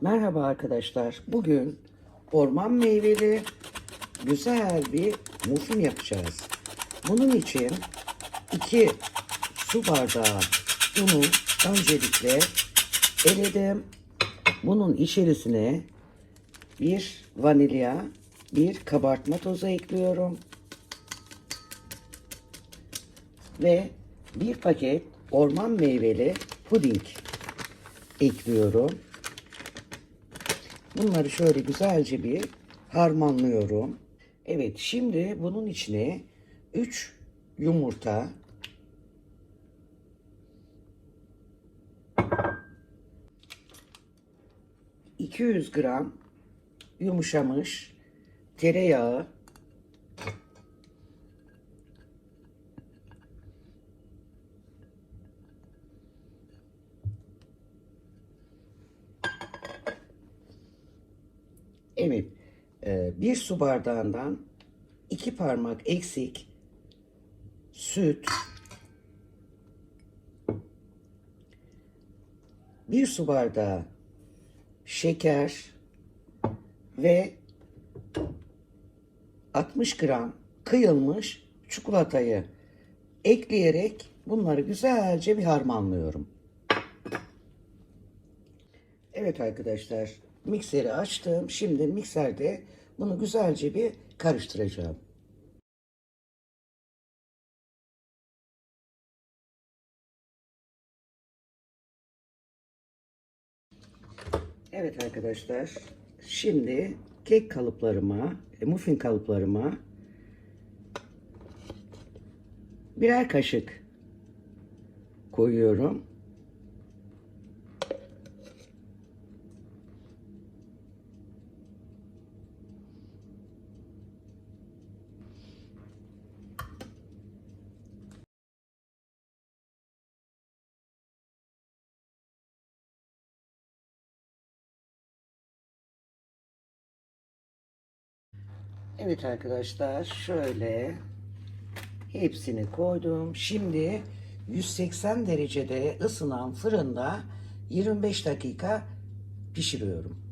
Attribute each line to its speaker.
Speaker 1: Merhaba arkadaşlar. Bugün orman meyveli güzel bir muffin yapacağız. Bunun için 2 su bardağı unu öncelikle eledim. Bunun içerisine bir vanilya, bir kabartma tozu ekliyorum. Ve bir paket orman meyveli puding ekliyorum. Bunları şöyle güzelce bir harmanlıyorum. Evet şimdi bunun içine 3 yumurta ...200 gram yumuşamış tereyağı... Evet, e, bir su bardağından iki parmak eksik süt, bir su bardağı şeker ve 60 gram kıyılmış çikolatayı ekleyerek bunları güzelce bir harmanlıyorum. Evet arkadaşlar mikseri açtım. Şimdi mikserde bunu güzelce bir karıştıracağım. Evet arkadaşlar şimdi kek kalıplarıma, e, muffin kalıplarıma birer kaşık koyuyorum. Evet arkadaşlar şöyle hepsini koydum. Şimdi 180 derecede ısınan fırında 25 dakika pişiriyorum.